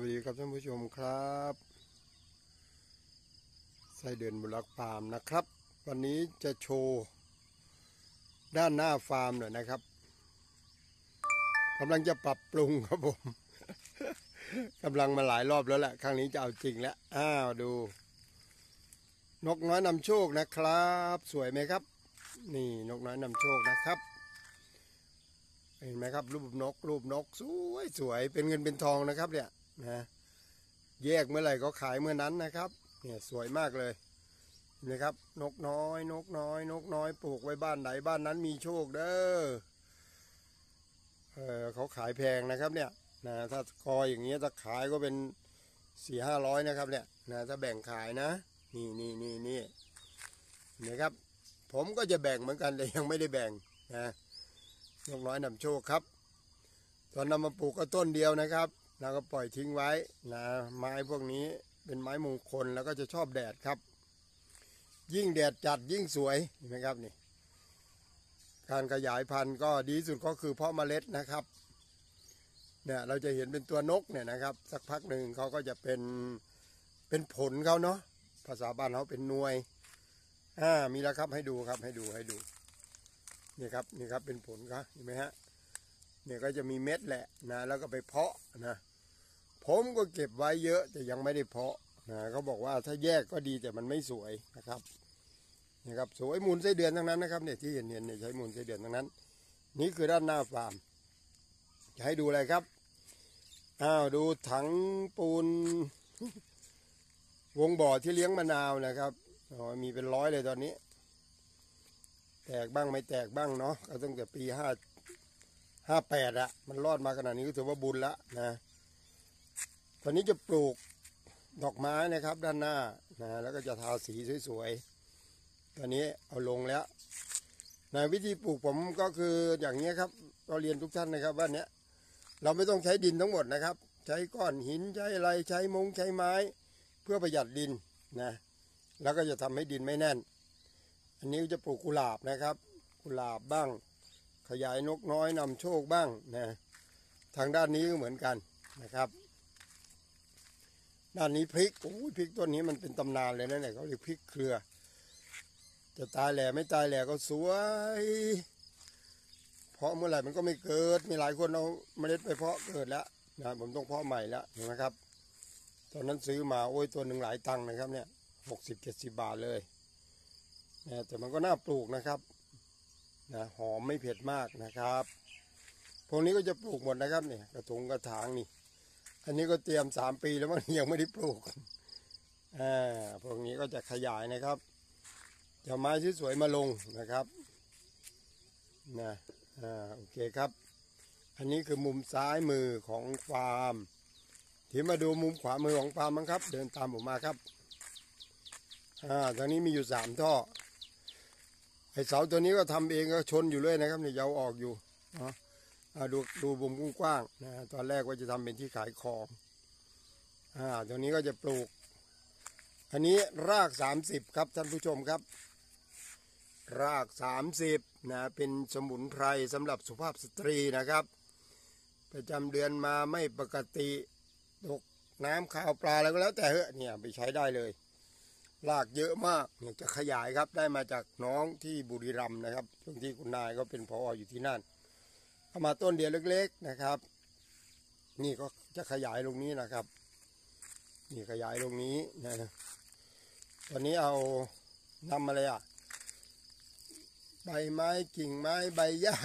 วัสดีครับท่านผู้ชมครับไส้เดือนบุรักฟาร์มนะครับ วันนี้จะโชว์ด้านหน้าฟาร์มหน่อยนะครับกำลังจะปรับปรุงครับผมกำลังมาหลายรอบแล้วแหละครั้งนี้จะเอาจริงแล้วอ้าวดู นกน้อยนำโชคนะครับ สวยไหมครับ นี่นกน้อยนำโชคนะครับเห็นไหมครับรูปนกรูปนกสวยสวยเป็นเงินเป็นทองนะครับเนี่ย นะแยกเมื่อไหร่ก็ขายเมื่อนั้นนะครับ เนี่ยสวยมากเลยนไหมครับ นกน้อย นกน้อย นกน้อยปลูกไว้บ้านไหนบ้านนั้นมีโชคเด้อเออเขาขายแพงนะครับเนี่ยนะถ้าคออย่างเงี้ยถ้าขายก็เป็นสี่ห้าร้อยนะครับเนี่ยนะถ้าแบ่งขายนะ นี่นี่นี่นี่นไหมครับ ผมก็จะแบ่งเหมือนกันแต่ยังไม่ได้แบ่งนะนกน้อยนำโชคครับ ตอนนำมาปลูกก็ต้นเดียวนะครับ แล้วก็ปล่อยทิ้งไว้นะไม้พวกนี้เป็นไม้มงคลแล้วก็จะชอบแดดครับ ยิ่งแดดจัดยิ่งสวยเห็นไหมครับนี่การขยายพันธุ์ก็ดีสุดก็คือเพาะเมล็ดนะครับเนี่ยเราจะเห็นเป็นตัวนกเนี่ยนะครับ สักพักหนึ่งเขาก็จะเป็นเป็นผลเขาเนาะภาษาบ้านเขาเป็นหน่วยอ่ามีแล้วครับให้ดูครับให้ดูให้ดูนี่ครับนี่ครับเป็นผลครับเห็นไหมฮะเนี่ยก็จะมีเม็ดแหละนะแล้วก็ไปเพาะนะ ผมก็เก็บไว้เยอะแต่ยังไม่ได้เพาะนะเขาบอกว่าถ้าแยกก็ดีแต่มันไม่สวยนะครับนี่ครับสวยมูลไส้เดือนทั้งนั้นนะครับเนี่ยที่เห็นเนี่ยใช้มูลไส้เดือนทั้งนั้น นี่คือด้านหน้าฟาร์มจะให้ดูอะไรครับอ้าวดูถังปูน วงบ่อที่เลี้ยงมะนาวนะครับอ๋อมีเป็นร้อยเลยตอนนี้ แตกบ้างไม่แตกบ้างเนาะก็ตั้งแต่ปีห้าห้าแปดอะมันรอดมาขนาดนี้ก็ถือว่าบุญละนะ อนนี้จะปลูกดอกไม้นะครับด้านหน้านะแล้วก็จะทาสีสวยๆ ตอนนี้เอาลงแล้วนะวิธีปลูกผมก็คืออย่างนี้ครับเราเรียนทุกท่านนะครับว่าเนี้ยเราไม่ต้องใช้ดินทั้งหมดนะครับ ใช้ก้อนหินใช้อะไรใช้มงใช้ไม้ เพื่อประหยัดดินนะแล้วก็จะทำให้ดินไม่แน่น อันนี้จะปลูกกุหลาบนะครับ กุหลาบบ้าง ขยายนกน้อยนำโชคบ้างนะทางด้านนี้ก็เหมือนกันนะครับ ด้านนี้พริกโอ้ยพริกต้นนี้มันเป็นตำนานเลยนะเนี่ยเขาเรียกพริกเครือ จะตายแหล่ไม่ตายแหล่ก็สวย เพราะเมื่อไหร่มันก็ไม่เกิด มีหลายคนเอาเมล็ดไปเพาะเกิดแล้วนะผมต้องเพาะใหม่แล้วนไหมครับ ตอนนั้นซื้อมาโอ้ยตัวหนึ่งหลายตังค์นะครับ เนี่ยหกสิบเจ็ดสิบบาทเลยนะแต่มันก็น่าปลูกนะครับนะหอมไม่เผ็ดมากนะครับ พวกนี้ก็จะปลูกหมดนะครับเนี่ยกระถงกระถางนี่ อันนี้ก็เตรียมสามปีแล้วมันยังไม่ได้ปลูกอ่าพวกนี้ก็จะขยายนะครับจะไม้สวยมาลงนะครับนะอ่าโอเคครับ อันนี้คือมุมซ้ายมือของฟาร์มที่มาดูมุมขวามือของฟาร์มมั้งครับ เดินตามผมมาครับอ่าตอนนี้มีอยู่สามท่อไอเสาตัวนี้ก็ทำเองก็ชนอยู่เลยนะครับเนี่ยยาวออกอยู่เนาะอ่า ดูดูบุมกว้างๆนะตอนแรกว่าจะทำเป็นที่ขายของอ่าตัวนี้ก็จะปลูก อันนี้รากสามสิบครับท่านผู้ชมครับ รากสามสิบนะเป็นสมุนไพรสำหรับสุภาพสตรีนะครับ ประจำเดือนมาไม่ปกติตกน้ำข้าวปลาอะไรก็แล้วแต่เหอะเนี่ยไปใช้ได้เลยรากเยอะมากเนี่ยจะขยายครับได้มาจากน้องที่บุรีรัมย์นะครับช่วงที่คุณนายก็เป็นพออยู่ที่นั่น เอามาต้นเดียวเล็ก ๆนะครับ นี่ก็จะขยายลงนี้นะครับ นี่ขยายลงนี้นะตอนนี้เอานำอะไรอะใบไม้กิ่งไม้ใบหญ้า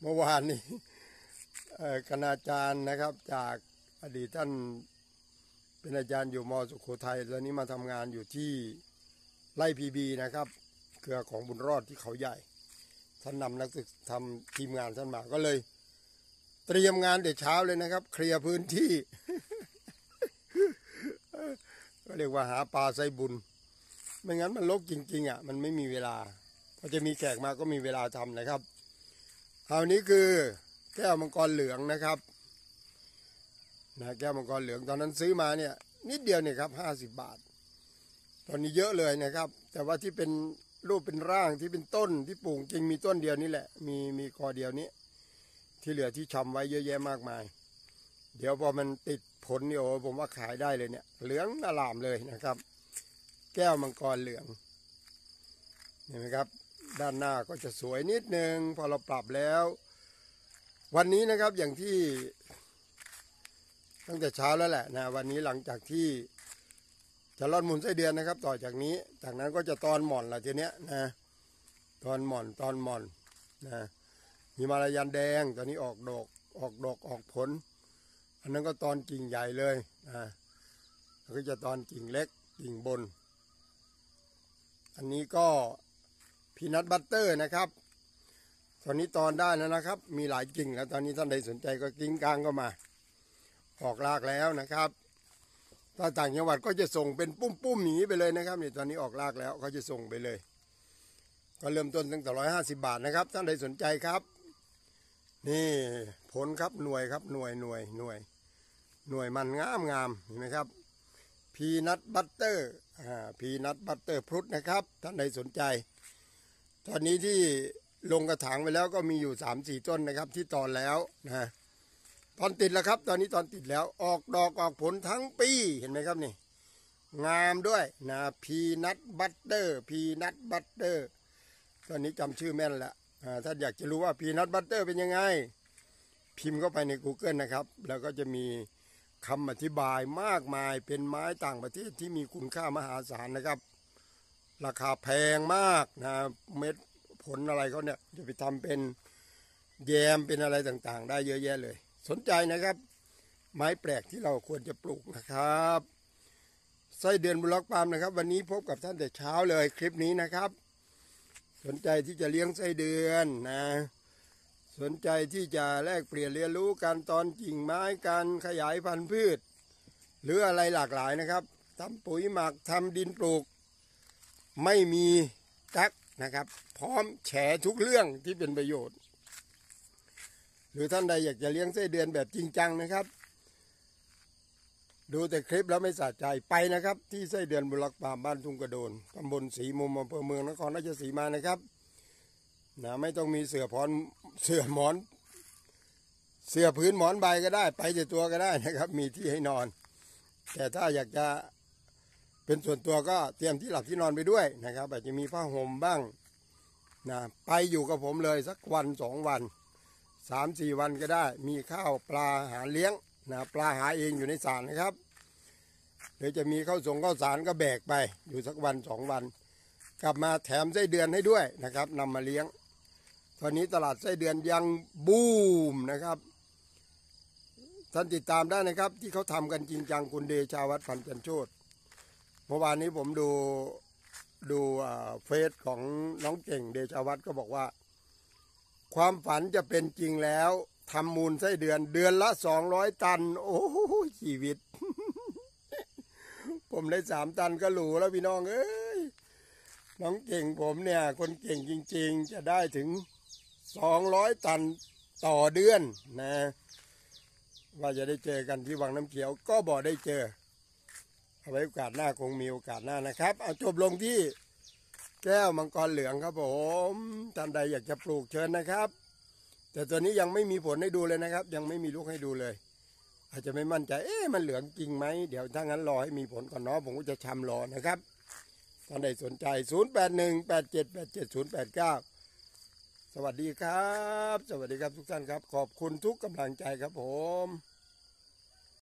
เมื่อวานนี้คณาจารย์นะครับ จากอดีตท่านเป็นอาจารย์อยู่มสุโขทัยตอนนี้มาทำงานอยู่ที่ไร่พีบีนะครับ เครือของบุญรอดที่เขาใหญ่ ท่านนำนักศึกษาทำทีมงานท่านมาก็เลย เตรียมงานแต่เช้าเลยนะครับ เคลียร์พื้นที่ ก็เรียกว่าหาปลาใส่บุญ ไม่งั้นมันลกจริง ๆ อะ มันไม่มีเวลาพอจะมีแขกมาก็มีเวลาทำนะครับคราวนี้คือแก้วมังกรเหลืองนะครับนะแก้วมังกรเหลืองตอนนั้นซื้อมาเนี่ย นิดเดียวเนี่ยครับห้าสิบบาท ตอนนี้เยอะเลยนะครับ แต่ว่าที่เป็น รูปเป็นร่างที่เป็นต้นที่ปลูกจริงมีต้นเดียวนี่แหละ มีมีกอเดียวนี้ ที่เหลือที่ชำไว้เยอะแยะมากมาย เดี๋ยวพอมันติดผลเนี่ยโอ้ผมว่าขายได้เลยเนี่ย เหลืองอลามเลยนะครับ แก้วมังกรเหลืองเห็นไหมครับ ด้านหน้าก็จะสวยนิดนึงพอเราปรับแล้ว วันนี้นะครับอย่างที่ ตั้งแต่เช้าแล้วแหละนะวันนี้หลังจากที่ จะร่อดหมุนไส้เดือนนะครับ ต่อจากนี้ จากนั้นก็จะตอนหม่อนละทีเนี้ยนะตอนหม่อนตอนหม่อนนะมีมาลายันแดงตอนนี้ออกดอกออกดอกออกผล อันนั้นก็ตอนกิ่งใหญ่เลยนะแล้วก็จะตอนกิ่งเล็กกิ่งบน อันนี้ก็พีนัทบัตเตอร์นะครับ ตอนนี้ตอนได้แล้วนะครับ มีหลายกิ่งแล้วตอนนี้ท่านใดสนใจก็กิ่งกลางก็มา ออกรากแล้วนะครับ ถ้าต่างจังหวัดก็จะส่งเป็นปุ้มๆหนีไปเลยนะครับนี่ตอนนี้ออกรากแล้วเขาจะส่งไปเลย ก็เริ่มต้นตั้งแต่ร้อยห้าสิบาทนะครับท่านใดสนใจครับ นี่ผลครับหน่วยครับหน่วยหน่วยหน่วย หน่วยมันงามงามเห็นไหมครับพีนัทบัตเตอร์อ่าพีนัทบัตเตอร์พรุตนะครับท่านใดสนใจ ตอนนี้ที่ลงกระถางไปแล้วก็มีอยู่สามสี่ต้นนะครับ ที่ตอนแล้วนะ ตอนติดแล้วครับ ตอนนี้ตอนติดแล้วออกดอกออกผลทั้งปีเห็นไหมครับนี่ งามด้วยนะพีนัทบัตเตอร์พีนัทบัตเตอร์ตอนนี้จำชื่อแม่นละอ่าถ้าอยากจะรู้ว่าพีนัทบัตเตอร์เป็นยังไง พิมพ์เข้าไปใน Google นะครับ แล้วก็จะมีคำอธิบายมากมายเป็นไม้ต่างประเทศที่มีคุณค่ามหาศาลนะครับ ราคาแพงมากนะเม็ดผลอะไรเขาเนี่ยจะไปทำเป็นแยมเป็นอะไรต่างๆ ได้เยอะแยะเลย สนใจนะครับ ไม้แปลกที่เราควรจะปลูกนะครับไส้เดือนบล็อกปาล์มนะครับ วันนี้พบกับท่านแต่เช้าเลยคลิปนี้นะครับ สนใจที่จะเลี้ยงไส้เดือนนะ สนใจที่จะแลกเปลี่ยนเรียนรู้การตอนกิ่งไม้การขยายพันธุ์พืช หรืออะไรหลากหลายนะครับทำปุ๋ยหมักทำดินปลูก ไม่มีกักนะครับ พร้อมแฉทุกเรื่องที่เป็นประโยชน์ หรือท่านใดอยากจะเลี้ยงไส้เดือนแบบจริงจังนะครับ ดูแต่คลิปแล้วไม่สะใจไปนะครับ ที่ไส้เดือนบุรักป่ามบ้านทุ่งกระโดนตำบลสีมุมอำเภอเมืองนครราชสีมานะครับนะไม่ต้องมีเสือพรเสือหมอน เสือพื้นหมอนใบก็ได้ ไปแต่ตัวก็ได้นะครับ มีที่ให้นอน แต่ถ้าอยากจะเป็นส่วนตัวก็เตรียมที่หลับที่นอนไปด้วยนะครับ อาจจะมีผ้าห่มบ้างนะไปอยู่กับผมเลยสักวันสองวัน สามสี่วันก็ได้ มีข้าวปลาหาเลี้ยงนะปลาหาเองอยู่ในสารนะครับหรือจะมีข้าวสงข้าวสารก็แบกไปอยู่สักวันสองวัน กลับมาแถมไส้เดือนให้ด้วยนะครับนำมาเลี้ยง ตอนนี้ตลาดไส้เดือนยังบูมนะครับท่านติดตามได้นะครับ ที่เขาทำกันจริงจังคุณเดชาวัฒน์พันจันโชตเมื่อวานนี้ผมดูดูเฟซของน้องเก่งเดชาวัฒน์ก็บอกว่า ความฝันจะเป็นจริงแล้วทำมูลไส้เดือน เดือนละสองร้อยตัน โอ้โหชีวิต ผมได้สามตันก็หรูแล้วพี่น้องเอ้ยน้องเก่งผมเนี่ย คนเก่งจริง ๆ จะได้ถึงสองร้อยตันต่อเดือนนะ ว่าจะได้เจอกันที่วังน้ำเขียว ก็บอกได้เจอ เอาไว้โอกาสหน้าคงมีโอกาสหน้านะครับ เอาจบลงที่ แก้วมังกรเหลืองครับผมท่านใดอยากจะปลูกเชิญนะครับ แต่ตัวนี้ยังไม่มีผลให้ดูเลยนะครับ ยังไม่มีลูกให้ดูเลย อาจจะไม่มั่นใจ เอ๊ะมันเหลืองจริงไหมเดี๋ยวถ้างั้นรอให้มีผลก่อนเนาะผมก็จะชำรอนะครับท่านใดสนใจ 0 8 1 8 7 8 7 0 8 9 สวัสดีครับ สวัสดีครับทุกท่านครับ ขอบคุณทุกกำลังใจครับผม